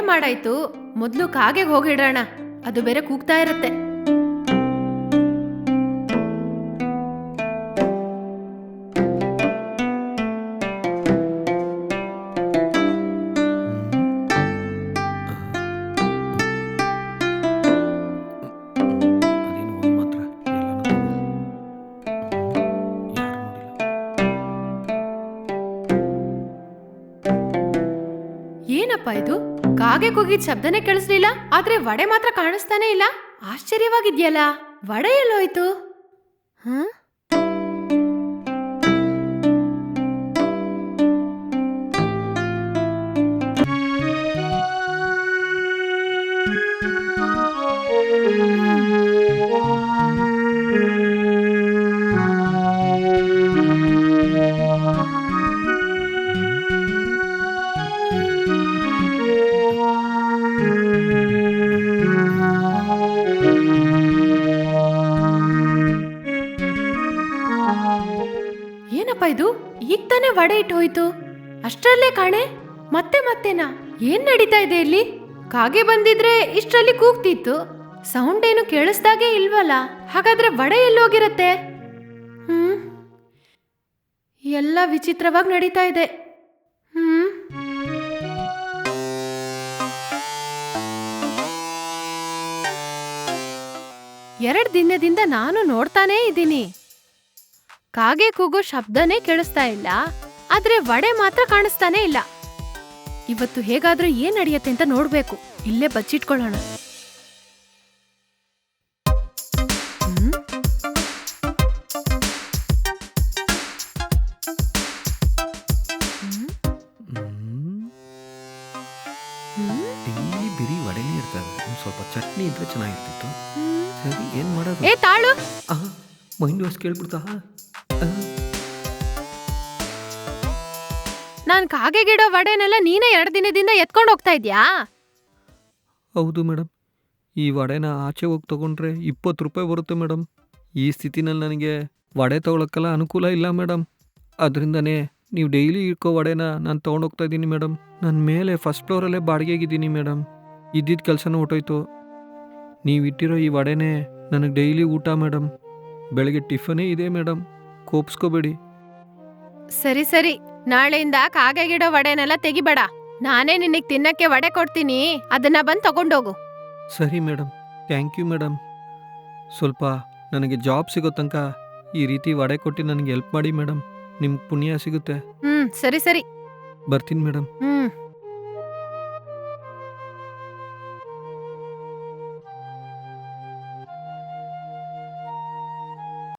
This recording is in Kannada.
ಮಾಡಾಯ್ತು. ಮೊದ್ಲು ಕಾಗೆಗೆ ಹೋಗಿಡೋಣ ಅದು ಬೇರೆ ಕೂಗ್ತಾ ಇರತ್ತೆ. ಏನಪ್ಪ ಇದು? ಕಾಗೆ ಕೂಗಿದ ಶಬ್ದನೇ ಕೇಳಿಸ್ಲಿಲ್ಲ, ಆದ್ರೆ ವಡೆ ಮಾತ್ರ ಕಾಣಿಸ್ತಾನೆ ಇಲ್ಲ. ಆಶ್ಚರ್ಯವಾಗಿದ್ಯಲ್ಲ, ವಡೆ ಎಲ್ಲೋಯ್ತು? ಹ್ಮ್ ಏನಪ್ಪ ಇದು? ಈಗ ತಾನೇ ವಡೆ ಇಟ್ಟು ಹೋಯ್ತು. ಅಷ್ಟರಲ್ಲೇ ಕಾಣೆ? ಮತ್ತೆ ಮತ್ತೆನಾ? ಏನ್ ನಡೀತಾ ಇದೆ ಇಲ್ಲಿ? ಕಾಗೆ ಬಂದಿದ್ರೆ ಇಷ್ಟರಲ್ಲಿ ಕೂಗ್ತಿತ್ತು. ಸೌಂಡ್ ಏನು ಕೇಳಿಸ್ದಾಗೆ ಇಲ್ವಲ್ಲ? ಹಾಗಾದ್ರೆ ವಡೆ ಎಲ್ಲೋಗಿರತ್ತೆ? ಹ್ಮ್. ಎಲ್ಲ ವಿಚಿತ್ರವಾಗಿ ನಡೀತಾ ಇದೆ. ಹ್ಮ್. ಎರಡ್ ದಿನದಿಂದ ನಾನು ನೋಡ್ತಾನೇ ಇದ್ದೀನಿ. ಕಾಗೆ ಕೂಗೋ ಶಬ್ದನೇ ಕೇಳಿಸ್ತಾ ಇಲ್ಲ ಆದ್ರೆ ವಡೆ ಮಾತ್ರ ಕಾಣಿಸ್ತಾನೆ ಇಲ್ಲ. ಇವತ್ತು ಹೇಗಾದ್ರೂ ಏನ್ ನಡೆಯತ್ತೆ ಅಂತ ನೋಡ್ಬೇಕು. ಇಲ್ಲೇ ಬಚ್ಚಿಟ್ಕೊಳ್ಳೋಣ? ಬಿರಿ ಇರ್ತದೆ. ಸ್ವಲ್ಪ ಚಟ್ನಿ ಇದ್ರೆ ಚೆನ್ನಾಗಿರ್ತಿತ್ತು. ಸರಿ ಏನು ಮಾಡೋದು? ಏ ತಾಳು! Mind wash ಕೇಳ್ಬಿಡ್ತಾ? ನಾನ್ ಕಾಗೆಗಿಡೋ ವಡೆನೆಲ್ಲ ನೀನೇ ಎರಡು ದಿನದಿಂದ ಎತ್ಕೊಂಡು ಹೋಗ್ತಾ ಇದ್ಯಾ? ಹೌದು ಮೇಡಮ್ ಈ ವಡೆನ ಆಚೆ ಹೋಗಿ ತಗೊಂಡ್ರೆ ಇಪ್ಪತ್ತು ರೂಪಾಯಿ ಬರುತ್ತೆ ಮೇಡಮ್ ಈ ಸ್ಥಿತಿನಲ್ಲಿ ನನಗೆ ವಡೆ ತೊಗೊಳಕ್ಕೆಲ್ಲ ಅನುಕೂಲ ಇಲ್ಲ ಮೇಡಮ್ ಅದರಿಂದನೇ ನೀವು ಡೈಲಿ ಇಟ್ಕೋ ವಡೆನ ನಾನು ತೊಗೊಂಡೋಗ್ತಾ ಇದ್ದೀನಿ ಮೇಡಮ್ ನನ್ನ ಮೇಲೆ ಫಸ್ಟ್ ಫ್ಲೋರಲ್ಲೇ ಬಾಡಿಗೆಗಿದ್ದೀನಿ ಮೇಡಮ್ ಇದ್ದಿದ್ದ ಕೆಲಸನೂ ಹೊಟ್ಟೋಯ್ತು ನೀವು ಇಟ್ಟಿರೋ ಈ ವಡೆನೇ ನನಗೆ ಡೈಲಿ ಊಟ ಮೇಡಮ್ ಬೆಳಗ್ಗೆ ಟಿಫನೇ ಇದೆ ಮೇಡಮ್ ಕೋಪ್ಸ್ಕೋಬೇಡಿ. ಸರಿ ಸರಿ. ನಾಳೆಯಿಂದ ಕಾಗೆಗಿಡೋ ವಡೆನೆಲ್ಲ ತೆಗಿಬೇಡ. ನಾನೇ ನಿನಗ್ ತಿನ್ನಕ್ಕೆ ವಡೆ ಕೊಡ್ತೀನಿ. ಅದನ್ನ ಬಂದು ತಗೊಂಡೋಗು. ಸರಿ ಮೇಡಮ್ ಥ್ಯಾಂಕ್ ಯು ಮೇಡಮ್ ಸ್ವಲ್ಪ ನನಗೆ ಜಾಬ್ ಸಿಗೋ ತನಕ ಈ ರೀತಿ ವಡೆ ಕೊಟ್ಟು ನನಗೆ ಹೆಲ್ಪ್ ಮಾಡಿ ಮೇಡಮ್ ನಿಮ್ಗೆ ಪುಣ್ಯ ಸಿಗುತ್ತೆ. ಹ್ಮ್ ಸರಿ ಸರಿ. ಬರ್ತೀನಿ ಮೇಡಮ್ ಹ್ಮ್.